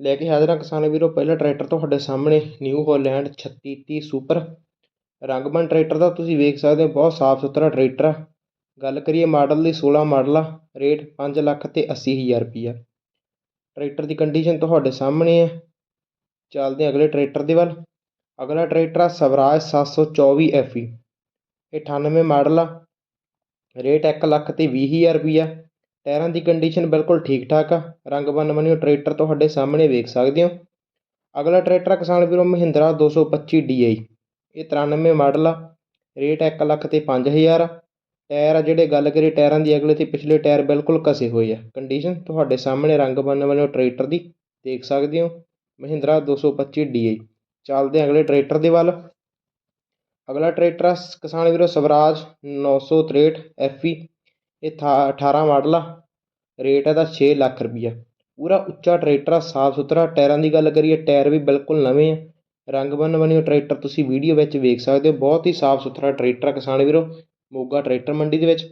ਲੈ ਕੇ ਹਾਜ਼ਰ ਹਾਂ ਕਿਸਾਨ ਵੀਰੋ, ਪਹਿਲਾ ਟਰੈਕਟਰ ਤੁਹਾਡੇ ਸਾਹਮਣੇ ਨਿਊ ਹਾਲੈਂਡ 3630 ਸੁਪਰ ਰੰਗਬਨ ਟਰੈਕਟਰ ਦਾ ਤੁਸੀਂ ਵੇਖ ਸਕਦੇ ਹੋ, ਬਹੁਤ ਸਾਫ਼ ਸੁਥਰਾ ਟਰੈਕਟਰ ਆ। ਗੱਲ ਕਰੀਏ ਮਾਡਲ ਦੀ 16 ਮਾਡਲ ਆ, ਰੇਟ 5 ਲੱਖ ਤੇ 80 ਹਜ਼ਾਰ ਰੁਪਈਆ। ਟਰੈਕਟਰ ਦੀ ਕੰਡੀਸ਼ਨ ਤੁਹਾਡੇ ਸਾਹਮਣੇ ਹੈ ਚੱਲਦੇ ਅਗਲੇ ਟਰੈਕਟਰ ਦੇ ਵੱਲ। ਅਗਲਾ ਟਰੈਕਟਰ ਆ ਸਵਰਾਜ 724 FE ਇਹ 98 ਮਾਡਲ ਆ। ਰੇਟ 1 ਲੱਖ ਤੇ 20 ਹਜ਼ਾਰ ਰੁਪਈਆ। ਟਾਇਰਾਂ ਦੀ ਕੰਡੀਸ਼ਨ ਬਿਲਕੁਲ ਠੀਕ ਠਾਕ ਆ। ਰੰਗ ਬਨ ਬਣਿਓ ਟਰੈਕਟਰ ਤੁਹਾਡੇ ਸਾਹਮਣੇ ਵੇਖ ਸਕਦੇ ਹੋ। ਅਗਲਾ ਟਰੈਕਟਰ ਆ ਕਿਸਾਨ ਵੀਰੋ ਮਹਿੰਦਰਾ 225 DI ਇਹ 93 ਮਾਡਲ ਆ। ਰੇਟ 1 ਲੱਖ ਤੇ 5000 ਆ। ਟਾਇਰ ਆ ਜਿਹੜੇ ਗੱਲ ਕਰੀ ਟਾਇਰਾਂ ਦੀ, ਅਗਲੇ ਤੇ ਪਿਛਲੇ ਟਾਇਰ ਬਿਲਕੁਲ ਕਸੇ ਹੋਏ ਆ। ਕੰਡੀਸ਼ਨ ਤੁਹਾਡੇ ਸਾਹਮਣੇ ਰੰਗ ਬਨ ਬਣਿਓ ਟਰੈਕਟਰ ਦੀ, ਦੇਖ ਸਕਦੇ ਹੋ। ਮਹਿੰਦਰਾ 225 DI ਚੱਲਦੇ ਅਗਲੇ ਟਰੈਕਟਰ ਦੇ ਵੱਲ। ਅਗਲਾ ਟਰੈਕਟਰ ਆ ਕਿਸਾਨ ਵੀਰੋ ਸਵਰਾਜ 963 FE ਇਹ ਥਾ 18 ਮਾਡਲ ਆ। ਰੇਟ ਇਹਦਾ ਛੇ ਲੱਖ ਰੁਪਈਆ। ਪੂਰਾ ਉੱਚਾ ਟਰੈਕਟਰ ਆ, ਸਾਫ਼ ਸੁਥਰਾ। ਟਾਇਰਾਂ ਦੀ ਗੱਲ ਕਰੀਏ, ਟਾਇਰ ਵੀ ਬਿਲਕੁਲ ਨਵੇਂ ਆ। ਰੰਗ ਬੰਨ ਬਣਿਓ ਟਰੈਕਟਰ ਤੁਸੀਂ ਵੀਡੀਓ ਵਿੱਚ ਵੇਖ ਸਕਦੇ ਹੋ। ਬਹੁਤ ਹੀ ਸਾਫ਼ ਸੁਥਰਾ ਟਰੈਕਟਰ ਆ ਕਿਸਾਨ ਵੀਰੋ। ਮੋਗਾ ਟਰੈਕਟਰ ਮੰਡੀ ਦੇ ਵਿੱਚ।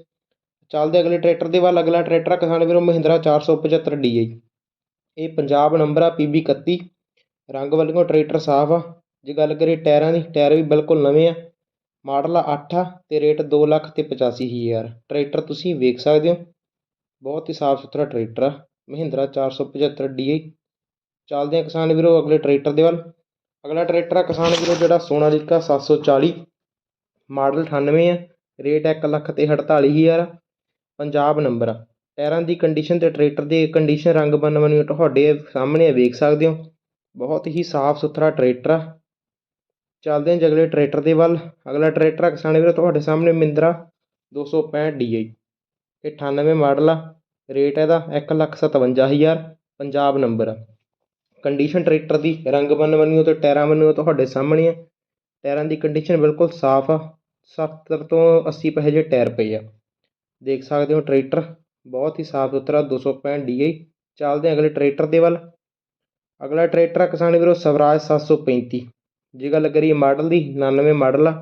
ਚੱਲਦੇ ਅਗਲੇ ਟਰੈਕਟਰ ਦੇ ਵੱਲ। ਅਗਲਾ ਟਰੈਕਟਰ ਆ ਕਿਸਾਨ ਵੀਰੋ, ਮਹਿੰਦਰਾ 475 DI ਇਹ ਪੰਜਾਬ ਨੰਬਰ ਆ PB 31 ਰੰਗ ਵੱਲੋਂ ਟਰੈਕਟਰ ਸਾਫ਼ ਆ। ਜੇ ਗੱਲ ਕਰੀਏ ਟਾਇਰਾਂ ਦੀ, ਟਾਇਰ ਵੀ ਬਿਲਕੁਲ ਨਵੇਂ ਆ। ਮਾਡਲ ਆ 8 ਆ ਅਤੇ ਰੇਟ ਦੋ ਲੱਖ ਅਤੇ ਪਚਾਸੀ ਹਜ਼ਾਰ। ਟਰੈਕਟਰ ਤੁਸੀਂ ਵੇਖ ਸਕਦੇ ਹੋ। ਬਹੁਤ ਹੀ ਸਾਫ਼ ਸੁਥਰਾ ਟਰੈਕਟਰ ਆ। ਮਹਿੰਦਰਾ ਚਾਰ ਸੌ ਪੰਝੱਤਰ ਡੀ ਆਈ। ਚੱਲਦੇ ਹਾਂ ਕਿਸਾਨ ਵੀਰੋ ਅਗਲੇ ਟਰੈਕਟਰ ਦੇ ਵੱਲ। ਅਗਲਾ ਟਰੈਕਟਰ ਆ ਕਿਸਾਨ ਵੀਰੋ ਜਿਹੜਾ ਸੋਨਾਲੀਕਾ 740 ਮਾਡਲ 98 ਆ। ਰੇਟ 1 ਲੱਖ ਤੇ 48 ਹਜ਼ਾਰ ਪੰਜਾਬ ਨੰਬਰ ਆ। ਟਾਇਰਾਂ ਦੀ ਕੰਡੀਸ਼ਨ ਤੇ ਟਰੈਕਟਰ ਦੀ ਕੰਡੀਸ਼ਨ ਰੰਗ ਬੰਨ ਬਣੀ ਤੁਹਾਡੇ ਸਾਹਮਣੇ ਵੇਖ ਸਕਦੇ ਹੋ। ਬਹੁਤ ਹੀ ਸਾਫ਼ ਸੁਥਰਾ ਟਰੈਕਟਰ ਆ। ਚੱਲਦੇ ਹਾਂ ਜੀ ਅਗਲੇ ਟਰੈਕਟਰ ਦੇ ਵੱਲ। ਅਗਲਾ ਟਰੈਕਟਰ ਆ ਕਿਸਾਨ ਵੀਰੋ, ਤੁਹਾਡੇ ਸਾਹਮਣੇ ਮਿੰਦਰਾ 265 DI ਇਹ 98 ਮਾਡਲ ਆ। ਰੇਟ ਇਹਦਾ 157000 ਪੰਜਾਬ ਨੰਬਰ ਆ। ਕੰਡੀਸ਼ਨ ਟਰੈਕਟਰ ਦੀ ਰੰਗ ਬੰਨ ਬੰਨਿਓ ਤੇ ਟਾਇਰਾਂ ਬੰਨਿਓ ਤੁਹਾਡੇ ਸਾਹਮਣੇ ਆ। ਟਾਇਰਾਂ ਦੀ ਕੰਡੀਸ਼ਨ ਬਿਲਕੁਲ ਸਾਫ਼ ਆ। 70 ਤੋਂ 80 ਪੈਸੇ ਜੇ ਟਾਇਰ ਪਏ ਆ। ਦੇਖ ਸਕਦੇ ਹੋ ਟਰੈਕਟਰ, ਬਹੁਤ ਹੀ ਸਾਫ਼ ਸੁਥਰਾ 265 DI ਚੱਲਦੇ ਹਾਂ ਅਗਲੇ ਟਰੈਕਟਰ ਦੇ ਵੱਲ। ਅਗਲਾ ਟਰੈਕਟਰ ਆ ਕਿਸਾਨ ਵੀਰੋ, ਸਵਰਾਜ 735 ਜੇ ਗੱਲ ਕਰੀਏ ਮਾਡਲ ਦੀ 99 ਮਾਡਲ ਆ,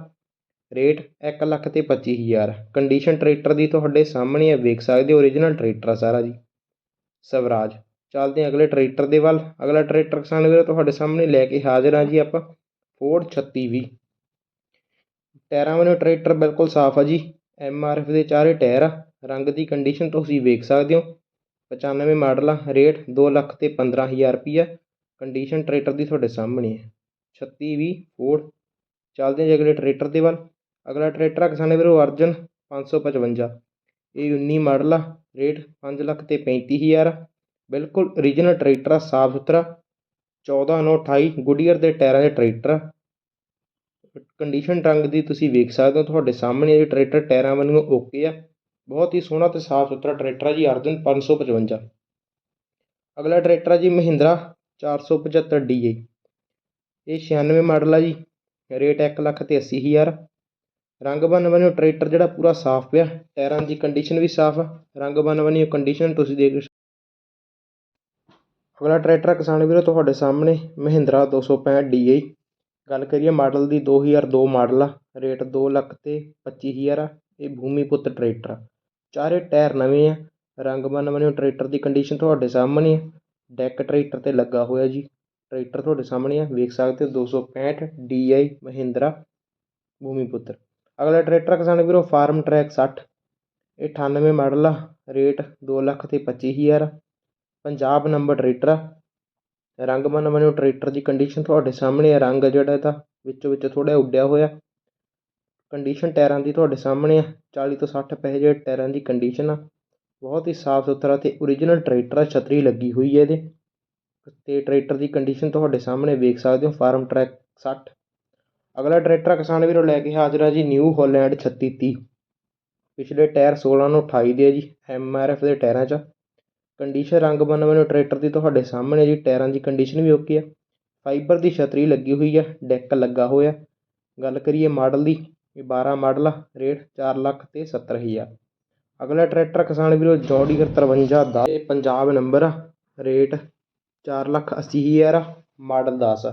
ਰੇਟ 1 ਲੱਖ ਤੇ 25000 ਕੰਡੀਸ਼ਨ ਟਰੈਕਟਰ ਦੀ ਤੁਹਾਡੇ ਸਾਹਮਣੇ ਆ, ਵੇਖ ਸਕਦੇ ਹੋ ਓਰੀਜਨਲ ਟਰੈਕਟਰ ਆ ਸਾਰਾ ਜੀ। ਸਵਰਾਜ, ਚੱਲਦੇ ਹਾਂ ਅਗਲੇ ਟਰੈਕਟਰ ਦੇ ਵੱਲ। ਅਗਲਾ ਟਰੈਕਟਰ ਕਿਸਾਨ ਵੀਰੋ, ਤੁਹਾਡੇ ਸਾਹਮਣੇ ਲੈ ਕੇ ਹਾਜ਼ਰ ਹਾਂ ਜੀ ਆਪਾਂ ਫੋਰਡ 3620 ਟਾਇਰਾਂ ਵਾਲੇ ਟਰੈਕਟਰ ਬਿਲਕੁਲ ਸਾਫ਼ ਆ ਜੀ। ਐਮ ਆਰ ਐਫ ਦੇ ਚਾਰੇ ਟਾਇਰ ਆ, ਰੰਗ ਦੀ ਕੰਡੀਸ਼ਨ ਤੁਸੀਂ ਵੇਖ ਸਕਦੇ ਹੋ। 95 ਮਾਡਲ ਆ, ਰੇਟ 2 ਲੱਖ ਤੇ 15000 ਰੁਪਈਆ। ਕੰਡੀਸ਼ਨ ਟਰੈਕਟਰ ਦੀ ਤੁਹਾਡੇ ਸਾਹਮਣੇ ਹੈ ਛੱਤੀ, ਵੀਹ ਫੋਰਡ ਚੱਲਦੇ ਜੀ ਅਗਲੇ ਟਰੈਕਟਰ ਦੇ ਵੱਲ। ਅਗਲਾ ਟਰੈਕਟਰ ਆ ਕਿਸਾਨੇ ਵੀਰੋ, ਅਰਜਨ 555 ਇਹ 19 ਮਾਡਲ ਆ, ਰੇਟ 5 ਲੱਖ ਤੇ 35000 ਬਿਲਕੁਲ ਓਰੀਜਨਲ ਟਰੈਕਟਰ ਆ, ਸਾਫ਼ ਸੁਥਰਾ। 14 9 28 ਗੁਡੀਅਰ ਦੇ ਟਾਇਰਾਂ ਦੇ ਟਰੈਕਟਰ ਆ। ਕੰਡੀਸ਼ਨ ਰੰਗ ਦੀ ਤੁਸੀਂ ਵੇਖ ਸਕਦੇ ਹੋ, ਤੁਹਾਡੇ ਸਾਹਮਣੇ ਇਹ ਟਰੈਕਟਰ ਟਾਇਰਾਂ ਵਾਂਗੂ ਓਕੇ ਆ। ਬਹੁਤ ਹੀ ਸੋਹਣਾ ਤੇ ਸਾਫ਼ ਸੁਥਰਾ ਟਰੈਕਟਰ ਆ ਜੀ, ਅਰਜਨ 555 ਅਗਲਾ ਟਰੈਕਟਰ ਆ ਜੀ ਮਹਿੰਦਰਾ 475 DI ਇਹ 96 ਮਾਡਲ ਆ ਜੀ। ਰੇਟ 1 ਲੱਖ ਤੇ 80 ਹਜ਼ਾਰ। ਰੰਗ ਬਨ ਬਣਿਓ ਟਰੈਕਟਰ ਜਿਹੜਾ ਪੂਰਾ ਸਾਫ਼ ਪਿਆ। ਟਾਇਰਾਂ ਦੀ ਕੰਡੀਸ਼ਨ ਵੀ ਸਾਫ਼ ਆ। ਰੰਗ ਬਨ ਬਣਿਓ ਕੰਡੀਸ਼ਨ ਤੁਸੀਂ ਦੇਖ ਅਗਲਾ ਟਰੈਕਟਰ ਕਿਸਾਨ ਵੀਰੋ ਤੁਹਾਡੇ ਸਾਹਮਣੇ, ਮਹਿੰਦਰਾ 265 DI ਗੱਲ ਕਰੀਏ ਮਾਡਲ ਦੀ 2002 ਮਾਡਲ ਆ। ਰੇਟ 2 ਲੱਖ ਤੇ 25000 ਆ। ਇਹ ਭੂਮੀ ਪੁੱਤ ਟਰੈਕਟਰ ਆ। ਚਾਰੇ ਟਾਇਰ ਨਵੇਂ ਆ। ਰੰਗ ਬਨ ਬਣਿਓ ਟਰੈਕਟਰ ਦੀ ਕੰਡੀਸ਼ਨ ਤੁਹਾਡੇ ਸਾਹਮਣੇ ਆ। ਡੈਕ ਟਰੈਕਟਰ ਤੇ ਲੱਗਾ ਹੋਇਆ ਜੀ। ਟਰੈਕਟਰ ਤੁਹਾਡੇ ਸਾਹਮਣੇ ਆ, ਵੇਖ ਸਕਦੇ ਹੋ 265 DI ਮਹਿੰਦਰਾ ਭੂਮੀ ਪੁੱਤਰ ਅਗਲਾ ਟਰੈਕਟਰ ਕਿਸਾਨ ਵੀਰੋ, ਫਾਰਮ ਟਰੈਕ 60 ਇਹ 98 ਮਾਡਲ ਆ, ਰੇਟ 2 ਲੱਖ ਤੇ 25000 ਪੰਜਾਬ ਨੰਬਰ ਟਰੈਕਟਰ ਆ। ਰੰਗ ਬਨ ਬਣਿਓ ਟਰੈਕਟਰ ਦੀ ਕੰਡੀਸ਼ਨ ਤੁਹਾਡੇ ਸਾਹਮਣੇ ਆ, ਰੰਗ ਜਿਹੜਾ ਇਹਦਾ ਵਿੱਚੋਂ ਵਿੱਚ ਥੋੜ੍ਹਾ ਉੱਡਿਆ ਹੋਇਆ। ਕੰਡੀਸ਼ਨ ਟਾਇਰਾਂ ਦੀ ਤੁਹਾਡੇ ਸਾਹਮਣੇ ਆ 40 ਤੋਂ 60 ਪੈਸੇ ਜਿਹੜੇ ਟਾਇਰਾਂ ਦੀ ਕੰਡੀਸ਼ਨ ਆ। ਬਹੁਤ ਹੀ ਸਾਫ਼ ਸੁਥਰਾ ਤੇ ਓਰੀਜਨਲ ਟਰੈਕਟਰ ਆ, ਛਤਰੀ ਲੱਗੀ ਹੋਈ ਹੈ ਇਹਦੇ। ਅਤੇ ਟਰੈਕਟਰ ਦੀ ਕੰਡੀਸ਼ਨ ਤੁਹਾਡੇ ਸਾਹਮਣੇ ਵੇਖ ਸਕਦੇ ਹੋ, ਫਾਰਮ ਟਰੈਕ ਸੱਠ। ਅਗਲਾ ਟਰੈਕਟਰ ਕਿਸਾਨ ਵੀਰੋ ਲੈ ਕੇ ਹਾਜ਼ਰ ਆ ਜੀ ਨਿਊ ਹੋਲੈਂਡ ਛੱਤੀ ਤੀਹ। ਪਿਛਲੇ ਟਾਇਰ 16 ਨੂੰ 28 ਦੇ ਜੀ ਐਮ ਆਰ ਐਫ ਦੇ ਟਾਇਰਾਂ 'ਚ। ਕੰਡੀਸ਼ਨ ਰੰਗ ਬਨ ਬਣਿਓ ਟਰੈਕਟਰ ਦੀ ਤੁਹਾਡੇ ਸਾਹਮਣੇ ਜੀ, ਟਾਇਰਾਂ ਦੀ ਕੰਡੀਸ਼ਨ ਵੀ ਓਕੇ ਆ। ਫਾਈਬਰ ਦੀ ਛਤਰੀ ਲੱਗੀ ਹੋਈ ਆ ਡੈਕ ਲੱਗਾ ਹੋਇਆ। ਗੱਲ ਕਰੀਏ ਮਾਡਲ ਦੀ ਇਹ 12 ਮਾਡਲ ਆ, ਰੇਟ 4 ਲੱਖ ਤੇ 70000 ਅਗਲਾ ਟਰੈਕਟਰ ਕਿਸਾਨ ਵੀਰੋ ਜੌਡੀਗਰ 53 ਦਾ, ਇਹ ਪੰਜਾਬ ਨੰਬਰ ਆ। ਰੇਟ ਚਾਰ ਲੱਖ ਅੱਸੀ ਹਜ਼ਾਰ ਮਾਡਲ 10 ਆ।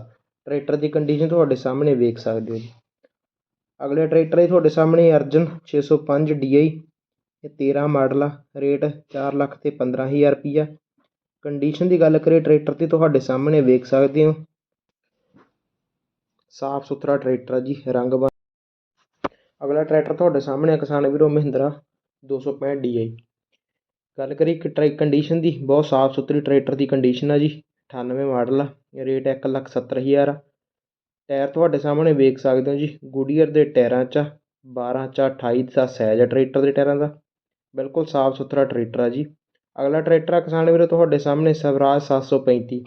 ਟਰੈਕਟਰ ਦੀ ਕੰਡੀਸ਼ਨ ਤੁਹਾਡੇ ਸਾਹਮਣੇ ਵੇਖ ਸਕਦੇ ਹੋ ਜੀ। ਅਗਲੇ ਟਰੈਕਟਰ ਇਹ ਤੁਹਾਡੇ ਸਾਹਮਣੇ ਅਰਜਨ 605 DI ਇਹ 13 ਮਾਡਲ ਆ, ਰੇਟ 4 ਲੱਖ ਤੇ 15000 ਰੁਪਈਆ। ਕੰਡੀਸ਼ਨ ਦੀ ਗੱਲ ਕਰੀਏ ਟਰੈਕਟਰ ਦੀ, ਤੁਹਾਡੇ ਸਾਹਮਣੇ ਵੇਖ ਸਕਦੇ ਹੋ। ਸਾਫ਼ ਸੁਥਰਾ ਟਰੈਕਟਰ ਆ ਜੀ, ਰੰਗ ਬਾ ਅਗਲਾ ਟਰੈਕਟਰ ਤੁਹਾਡੇ ਸਾਹਮਣੇ ਕਿਸਾਨ ਵੀਰੋ ਮਹਿੰਦਰਾ 265 DI ਗੱਲ ਕਰੀਏ ਕਿ ਟਰੈ ਕੰਡੀਸ਼ਨ ਦੀ, ਬਹੁਤ ਸਾਫ਼ ਸੁਥਰੀ ਟਰੈਕਟਰ ਦੀ ਕੰਡੀਸ਼ਨ ਆ ਜੀ 98 ਮਾਡਲ ਆ ਰੇਟ ਇੱਕ ਲੱਖ ਸੱਤਰ ਹਜ਼ਾਰ ਆ। ਟਾਇਰ ਤੁਹਾਡੇ ਸਾਹਮਣੇ ਵੇਖ ਸਕਦੇ ਹੋ ਜੀ ਗੁਡੀਅਰ ਦੇ ਟਾਇਰਾਂ 'ਚ 12 ਚ 28 ਦਾ ਸਾਈਜ਼ ਆ ਟਰੈਕਟਰ ਦੇ ਟਾਇਰਾਂ ਦਾ, ਬਿਲਕੁਲ ਸਾਫ਼ ਸੁਥਰਾ ਟਰੈਕਟਰ ਆ ਜੀ। ਅਗਲਾ ਟਰੈਕਟਰ ਆ ਕਿਸਾਨ ਵੀਰੋ, ਤੁਹਾਡੇ ਸਾਹਮਣੇ ਸਵਰਾਜ 735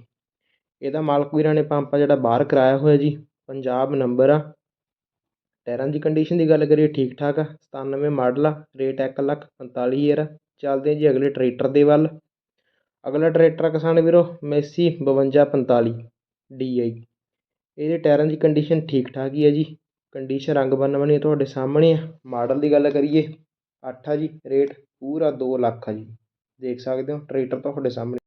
ਇਹਦਾ ਮਾਲਕ ਵੀਰਾਂ ਨੇ ਪੰਪ ਆ ਜਿਹੜਾ ਬਾਹਰ ਕਰਾਇਆ ਹੋਇਆ ਜੀ, ਪੰਜਾਬ ਨੰਬਰ ਆ। ਟਾਇਰਾਂ ਦੀ ਕੰਡੀਸ਼ਨ ਦੀ ਗੱਲ ਕਰੀਏ ਠੀਕ ਠਾਕ ਆ 97 ਮਾਡਲ ਆ ਰੇਟ ਇੱਕ ਲੱਖ ਪੰਤਾਲੀ ਹਜ਼ਾਰ ਆ। ਚੱਲਦੇ ਜੀ ਅਗਲੇ ਟਰੈਕਟਰ ਦੇ ਵੱਲ। ਅਗਲਾ ਟਰੈਕਟਰ ਆ ਕਿਸਾਨ ਵੀਰੋ, ਮੈਸੀ 5245 DI ਇਹਦੇ ਟਾਇਰਾਂ ਦੀ ਕੰਡੀਸ਼ਨ ਠੀਕ ਠਾਕ ਹੀ ਹੈ ਜੀ। ਕੰਡੀਸ਼ਨ ਰੰਗ ਬੰਨ ਬਣੀ ਤੁਹਾਡੇ ਸਾਹਮਣੇ ਆ। ਮਾਡਲ ਦੀ ਗੱਲ ਕਰੀਏ 8 ਆ ਜੀ, ਰੇਟ ਪੂਰਾ 2 ਲੱਖ ਆ ਜੀ। ਦੇਖ ਸਕਦੇ ਹੋ, ਟਰੈਕਟਰ ਤੁਹਾਡੇ ਸਾਹਮਣੇ